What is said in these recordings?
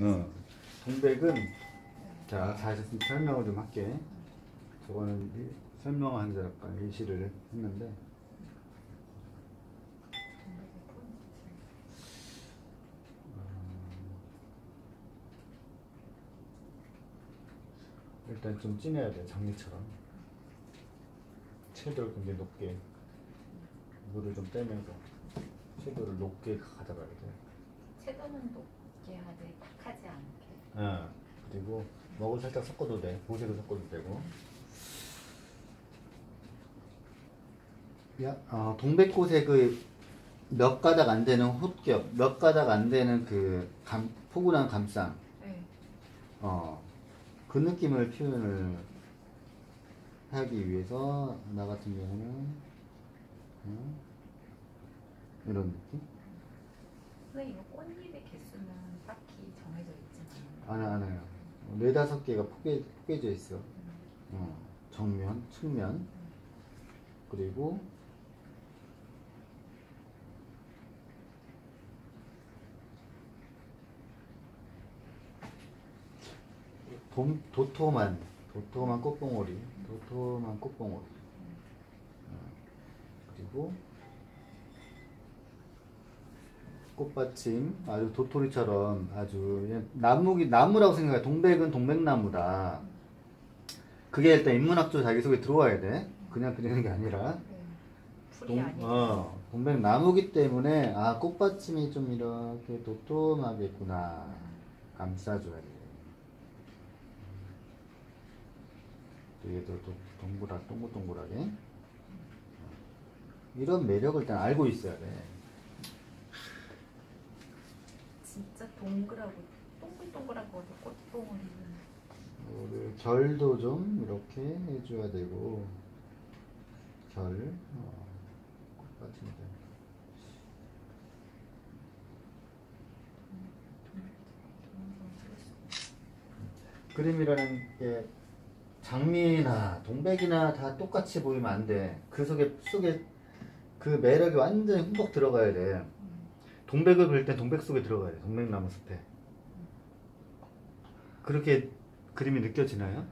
어. 동백은 자 다시 설명을 좀 할게. 저거는 이- 설명한 줄 아까 예시를 했는데 일단 좀 진해야 돼 장미처럼 채도를 굉장히 높게 물을 좀 빼면서 채도를 높게 가져가야 돼. 채도는 높 게 하되 탁하지 않게. 어, 그리고 먹을 살짝 섞어도 돼. 보세로 섞어도 되고. 야, 어, 동백꽃의 그몇 가닥 안 되는 헛겹, 몇 가닥 안 되는 그 감, 포근한 감상, 네. 어, 그 느낌을 표현을 하기 위해서 나 같은 경우는 어, 이런 느낌? 이거 꽃잎의 개수는 딱히 정해져 있지는 안, 안 해요. 네다섯 개가 포개, 포개져 있어. 어, 정면, 측면, 그리고 돔, 도토만, 도토만 꽃봉오리, 도토만 꽃봉오리. 어, 그리고 꽃받침 아주 도토리처럼 아주 나무기 나무라고 생각해 동백은 동백나무다. 그게 일단 인문학적 자기소개 들어와야 돼. 그냥 그리는 게 아니라. 네. 동, 어, 동백나무기 때문에 아 꽃받침이 좀 이렇게 도톰하겠구나. 감싸줘야 돼. 동- 동그랗 동글동글하게. 이런 매력을 일단 알고 있어야 돼 진짜 동그라고 동글동글한 거도 꽃봉오리는 그 결도 좀 이렇게 해줘야 되고 결 어, 꽃받침대 그림이라는 게 장미나 동백이나 다 똑같이 보이면 안 돼. 그 속에 속에 그 매력이 완전히 흠뻑 들어가야 돼. 동백을 그릴 땐 동백 속에 들어가야 돼. 동백 나무 숲에. 그렇게 그림이 느껴지나요?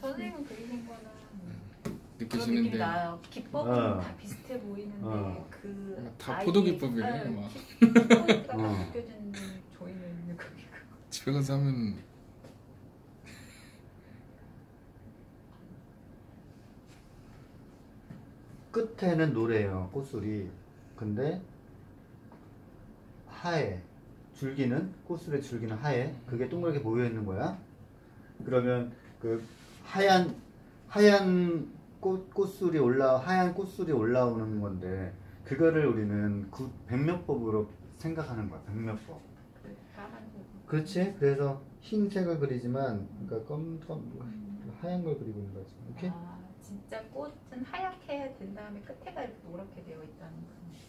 선생님은 그리는 거는 그런 느낌이 나요. 기법은 어. 다 비슷해 보이는데 어. 그 다 아이의- 포도 기법이네, 네, 막. 기- 포인트가 어. 딱 느껴지는 저희는 그게 집에 가서 하면 끝에는 노래예요. 꽃술이. 근데 하얘. 줄기는 꽃술의 줄기는 하얘. 그게 동그랗게 모여 있는 거야. 그러면 그 하얀 하얀 꽃 꽃술이 올라 하얀 꽃술이 올라오는 건데 그거를 우리는 구, 백면법으로 생각하는 거야. 그 부분. 그렇지? 그래서 흰색을 그리지만 그러니까 검, 검 하얀 걸 그리고 있는 거지. 오케이? 아, 진짜 꽃은 하얗게 된 다음에 끝에가 이렇게 노랗게 되어 있다는 느낌이죠.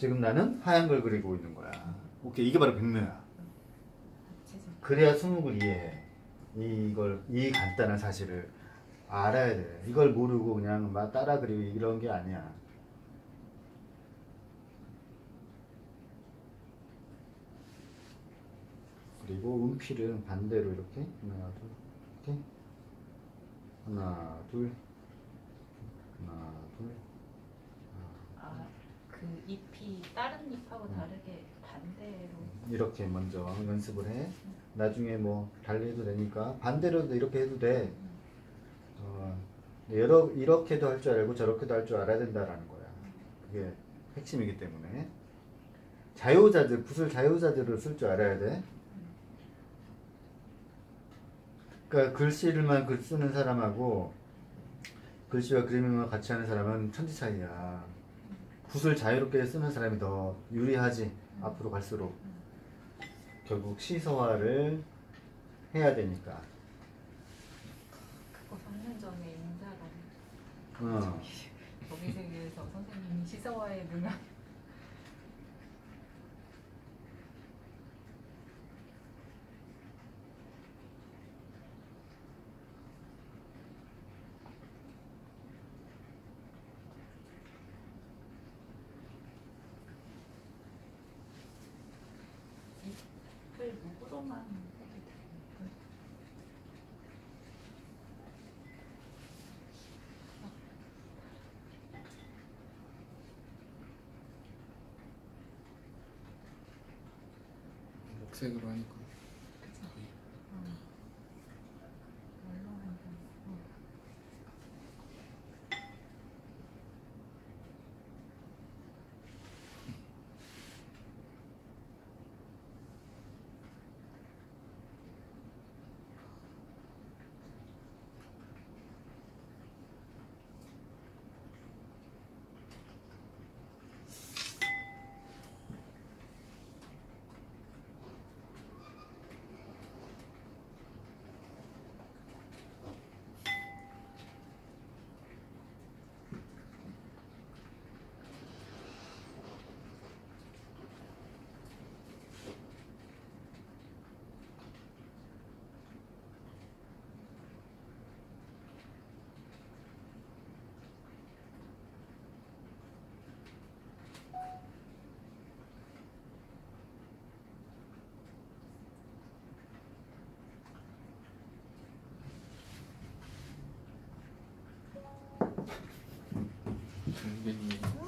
지금 나는 하얀 걸 그리고 있는 거야. 오케이, 이게 바로. 구체적. 그래야 수묵을 이해해. 이걸 이 간단한 사실을 알아야 돼. 이걸 모르고 그냥 막 따라 그리고 이런 게 아니야. 그리고 운필은 반대로 이렇게 하나 둘 이렇게 하나 둘 하나 둘 아, 그 잎이 다른 잎하고 다르게 반대로. 이렇게 먼저 연습을 해. 나중에 뭐 달리해도 되니까 반대로도 이렇게 해도 돼. 어, 여러 이렇게도 할 줄 알고 저렇게도 할 줄 알아야 된다라는 거야. 그게 핵심이기 때문에 자유자재 붓을 자유자재로 쓸줄 알아야 돼. 그러니까 글씨를만 글 쓰는 사람하고 글씨와 그림만 같이 하는 사람은 천지 차이야. 붓을 자유롭게 쓰는 사람이 더 유리하지. 앞으로 갈수록 결국 시서화를 해야 되니까. 그거 3년 전에 인사가 어. 저기 세계에서 선생님이 시서화에 능한 이 돼요. 녹색으로 하니까 跟你。